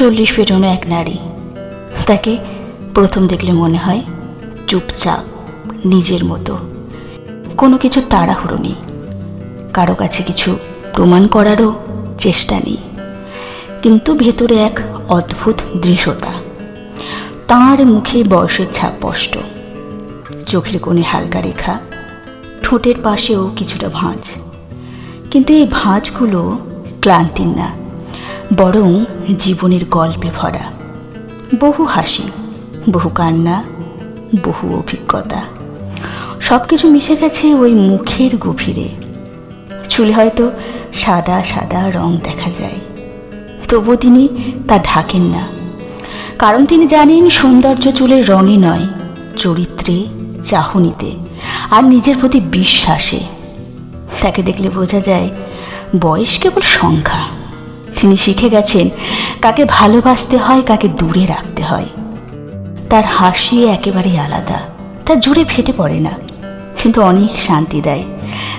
চল্লিশ পেরোনো এক নারী। তাকে প্রথম দেখলে মনে হয় চুপচাপ, নিজের মতো। কোনো কিছু তাড়াহুড়ো নেই। কারও কাছে কিছু প্রমাণ করারও চেষ্টা নেই। কিন্তু ভেতরে এক অদ্ভুত দৃশ্যতা তাঁর মুখে বয়সের ছাপ স্পষ্ট। চোখের কোণে হালকা রেখা। ঠোঁটের পাশেও কিছুটা ভাঁজ। কিন্তু এই ভাঁজগুলো ক্লান্তির না। বরং জীবনের গল্পে ভরা। বহু হাসি, বহু কান্না, বহু অভিজ্ঞতা। সব কিছু মিশে গেছে ওই মুখের গভীরে। চুলে হয়তো সাদা সাদা রং দেখা যায়। তবু তিনি তা ঢাকেন না। কারণ তিনি জানেন সৌন্দর্য চুলের রঙে নয়, চরিত্রে, চাহনিতে, আর নিজের প্রতি বিশ্বাসে। তাকে দেখলে বোঝা যায় বয়স কেবল সংখ্যা। তিনি শিখে গেছেন কাকে ভালোবাসতে হয়, কাকে দূরে রাখতে হয়। তার হাসি একেবারে আলাদা, তা জুড়ে ফেটে পড়ে না। কিন্তু অনেক শান্তি দেয়,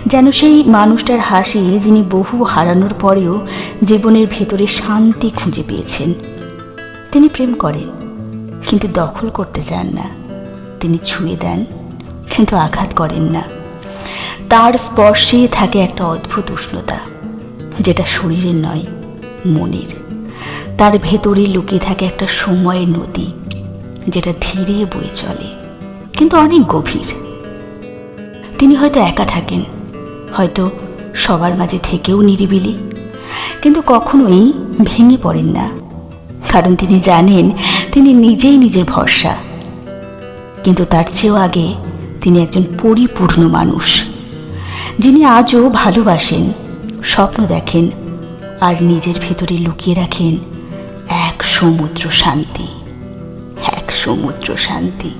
যেন সেই মানুষটার হাসি যিনি বহু হারানোর পরেও জীবনের ভেতরে শান্তি খুঁজে পেয়েছেন। তিনি প্রেম করেন, কিন্তু দখল করতে চান না। তিনি ছুঁয়ে দেন, কিন্তু আঘাত করেন না। তার স্পর্শে থাকে একটা অদ্ভুত উষ্ণতা, যেটা শরীরের নয় মনের। তার ভেতরে লুকিয়ে থাকে একটা সময়ের নদী, যেটা ধীরে বয়ে চলে, কিন্তু অনেক গভীর। তিনি হয়তো একা থাকেন, হয়তো সবার মাঝে থেকেও নিরিবিলি, কিন্তু কখনোই ভেঙে পড়েন না। কারণ তিনি জানেন, তিনি নিজেই নিজের ভরসা। কিন্তু তার চেয়েও আগে তিনি একজন পরিপূর্ণ মানুষ, যিনি আজও ভালোবাসেন, স্বপ্ন দেখেন আর নিজের ভেতরে লুকিয়ে রাখেন এক সমুদ্র শান্তি। এক সমুদ্র শান্তি।